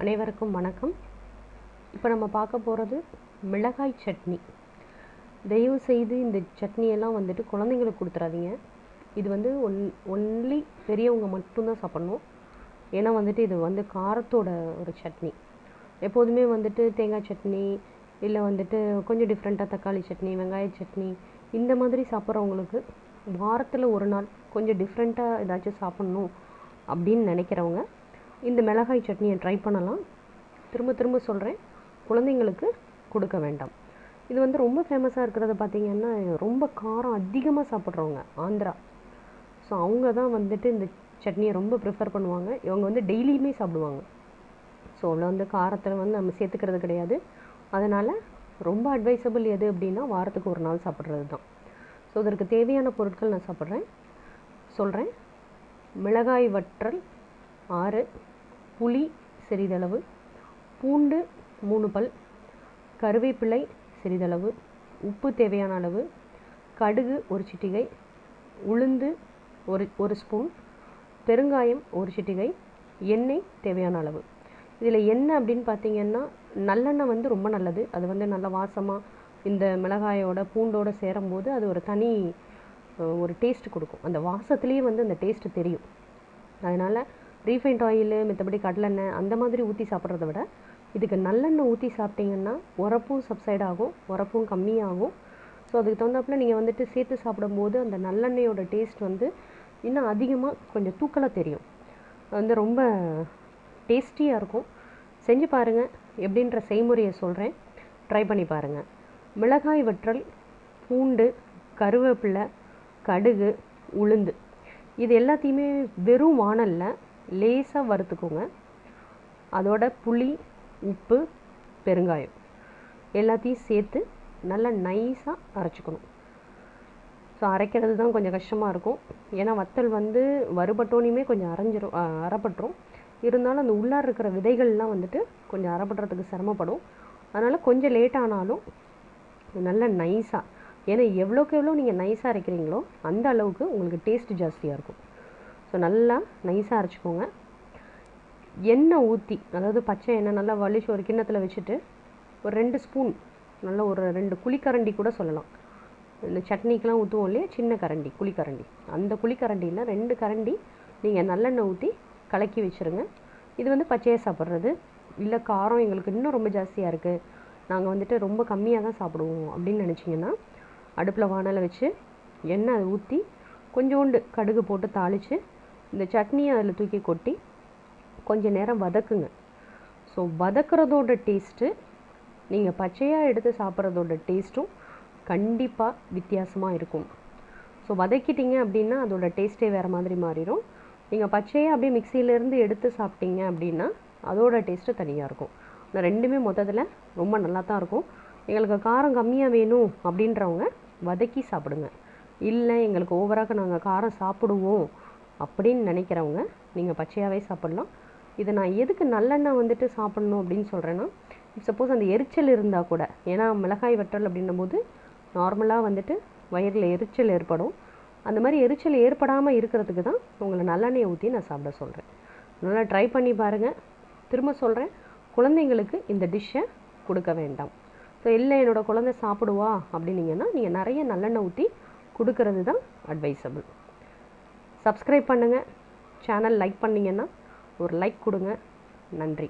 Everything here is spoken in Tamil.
அனைவருக்கும் வணக்கம். இப்போ நம்ம பார்க்க போகிறது மிளகாய் சட்னி. தயவு செய்து இந்த சட்னியெல்லாம் வந்துட்டு குழந்தைங்களுக்கு கொடுத்துறாதீங்க. இது வந்து ஒன் ஒன்லி பெரியவங்க மட்டும்தான் சாப்பிட்ணும். ஏன்னா வந்துட்டு இது வந்து காரத்தோட ஒரு சட்னி. எப்போதுமே வந்துட்டு தேங்காய் சட்னி இல்லை வந்துட்டு கொஞ்சம் டிஃப்ரெண்ட்டாக தக்காளி சட்னி வெங்காய சட்னி இந்த மாதிரி சாப்பிட்றவங்களுக்கு வாரத்தில் ஒரு நாள் கொஞ்சம் டிஃப்ரெண்ட்டாக ஏதாச்சும் சாப்பிட்ணும் அப்படின்னு நினைக்கிறவங்க இந்த மிளகாய் சட்னியை ட்ரை பண்ணலாம். திரும்ப திரும்ப சொல்கிறேன் குழந்தைங்களுக்கு கொடுக்க வேண்டாம். இது வந்து ரொம்ப ஃபேமஸாக இருக்கிறத பார்த்தீங்கன்னா ரொம்ப காரம் அதிகமாக சாப்பிட்றவங்க ஆந்திரா. ஸோ அவங்க தான் வந்துட்டு இந்த சட்னியை ரொம்ப ப்ரிஃபர் பண்ணுவாங்க. இவங்க வந்து டெய்லியுமே சாப்பிடுவாங்க. ஸோ அவ்வளோ வந்து காரத்தில் வந்து நம்ம சேர்த்துக்கிறது கிடையாது. அதனால் ரொம்ப அட்வைசபிள் எது அப்படின்னா வாரத்துக்கு ஒரு நாள் சாப்பிட்றது தான். ஸோ இதற்கு தேவையான பொருட்கள் நான் சாப்பிட்றேன். சொல்கிறேன் மிளகாய் வற்றல் ஆறு. புளி சிறிதளவு. பூண்டு மூணு பல். கருவேப்பிலை சிறிதளவு. உப்பு தேவையான அளவு. கடுகு ஒரு சிட்டிகை. உளுந்து ஒரு ஒரு ஸ்பூன். பெருங்காயம் ஒரு சிட்டிகை. எண்ணெய் தேவையான அளவு. இதில் எண்ணெய் அப்படின்னு பார்த்தீங்கன்னா நல்லெண்ணெய் வந்து ரொம்ப நல்லது. அது வந்து நல்ல வாசமாக இந்த மிளகாயோட பூண்டோட சேரும்போது அது ஒரு தனி ஒரு டேஸ்ட் கொடுக்கும். அந்த வாசத்துலேயே வந்து அந்த டேஸ்ட்டு தெரியும். அதனால் ரீஃபைண்ட் ஆயிலு மற்றபடி கடலெண்ணெய் அந்த மாதிரி ஊற்றி சாப்பிட்றத விட இதுக்கு நல்லெண்ணெய் ஊற்றி சாப்பிட்டீங்கன்னா உரப்பும் சப்சைட் ஆகும் உரப்பும் கம்மியாகும். ஸோ அதுக்கு தகுந்தாப்புல நீங்கள் வந்துட்டு சேர்த்து சாப்பிடும்போது அந்த நல்லெண்ணெயோட டேஸ்ட் வந்து இன்னும் அதிகமாக கொஞ்சம் தூக்கலாக தெரியும். அது வந்து ரொம்ப டேஸ்டியாக இருக்கும். செஞ்சு பாருங்கள் எப்படின்ற செய்முறையை சொல்கிறேன் ட்ரை பண்ணி பாருங்கள் மிளகாய் வற்றல் பூண்டு கருவேப்பிலை கடுகு உளுந்து. இது எல்லாத்தையுமே வெறும் வானலில் லேசாக வறுத்துக்கோங்க. அதோட புளி உப்பு பெருங்காயம் எல்லாத்தையும் சேர்த்து நல்லா நைஸாக அரைச்சிக்கணும். ஸோ அரைக்கிறது தான் கொஞ்சம் கஷ்டமாக இருக்கும். ஏன்னா வத்தல் வந்து வறுபட்டோனையுமே கொஞ்சம் அரைஞ்சிரும் அரைப்பட்டுரும் இருந்தாலும் அந்த உள்ளார இருக்கிற விதைகள்லாம் வந்துட்டு கொஞ்சம் அரைப்படுறதுக்கு சிரமப்படும். அதனால் கொஞ்சம் லேட் ஆனாலும் நல்லா நைஸாக ஏன்னா எவ்வளோக்கு எவ்வளோ நீங்கள் நைஸாக அரைக்கிறீங்களோ அந்த அளவுக்கு உங்களுக்கு டேஸ்ட் ஜாஸ்தியாக இருக்கும். ஸோ நல்லா நைஸாக அரைச்சிக்கோங்க. எண்ணெய் ஊற்றி அதாவது பச்சை எண்ணெய் நல்லா வலிச்சு ஒரு கிண்ணத்தில் வச்சுட்டு ஒரு ரெண்டு ஸ்பூன் நல்ல ஒரு ரெண்டு குழிக்கரண்டி கூட சொல்லலாம். இந்த சட்னிக்கெலாம் ஊற்றுவோம் இல்லையா? சின்ன கரண்டி குழிக்கரண்டி அந்த குழிக்கரண்டியில் ரெண்டு கரண்டி நீங்கள் நல்லெண்ணெய் ஊற்றி கலக்கி வச்சுருங்க. இது வந்து பச்சையாக சாப்பிட்றது. இல்லை காரம் எங்களுக்கு இன்னும் ரொம்ப ஜாஸ்தியாக இருக்குது நாங்கள் வந்துட்டு ரொம்ப கம்மியாக தான் சாப்பிடுவோம் அப்படின்னு நினச்சிங்கன்னா அடுப்பில் வானலை வச்சு எண்ணெய் அதை ஊற்றி கொஞ்சோண்டு கடுகு போட்டு தாளித்து இந்த சட்னியை அதில் தூக்கி கொட்டி கொஞ்சம் நேரம் வதக்குங்க. ஸோ வதக்குறதோட டேஸ்ட்டு நீங்கள் பச்சையாக எடுத்து சாப்பிட்றதோட டேஸ்ட்டும் கண்டிப்பாக வித்தியாசமாக இருக்கும். ஸோ வதக்கிட்டீங்க அப்படின்னா அதோட டேஸ்ட்டே வேறு மாதிரி மாறிடும் நீங்கள் பச்சையாக அப்படியே மிக்சியிலேருந்து எடுத்து சாப்பிட்டீங்க அப்படின்னா அதோட டேஸ்ட்டு தனியாக இருக்கும். இந்த ரெண்டுமே மொத்தத்தில் ரொம்ப நல்லா தான் இருக்கும். எங்களுக்கு காரம் கம்மியாக வேணும் அப்படின்றவங்க வதக்கி சாப்பிடுங்க. இல்லை எங்களுக்கு ஓவராக நாங்கள் காரம் சாப்பிடுவோம் அப்படின்னு நினைக்கிறவங்க நீங்கள் பச்சையாகவே சாப்பிட்லாம். இதை நான் எதுக்கு நல்லெண்ணெய் வந்துட்டு சாப்பிட்ணும் அப்படின்னு சொல்கிறேன்னா சப்போஸ் அந்த எரிச்சல் இருந்தால் கூட ஏன்னா மிளகாய் வெட்டல் அப்படின்னும் போது நார்மலாக வந்துட்டு வயிறில் எரிச்சல் ஏற்படும். அந்த மாதிரி எரிச்சல் ஏற்படாமல் இருக்கிறதுக்கு தான் உங்களை நல்லெண்ணெயை ஊற்றி நான் சாப்பிட சொல்கிறேன் நல்லா ட்ரை பண்ணி பாருங்கள் திரும்ப சொல்கிறேன் குழந்தைங்களுக்கு இந்த டிஷ்ஷை கொடுக்க வேண்டாம். ஸோ இல்லை என்னோட குழந்தை சாப்பிடுவா அப்படின்னீங்கன்னா நீங்கள் நிறைய நல்லெண்ணெய் ஊற்றி கொடுக்கறது தான் அட்வைசபிள் சப்ஸ்கிரைப் பண்ணுங்கள் சேனல் லைக் பண்ணிங்கன்னா ஒரு லைக் கொடுங்க. நன்றி.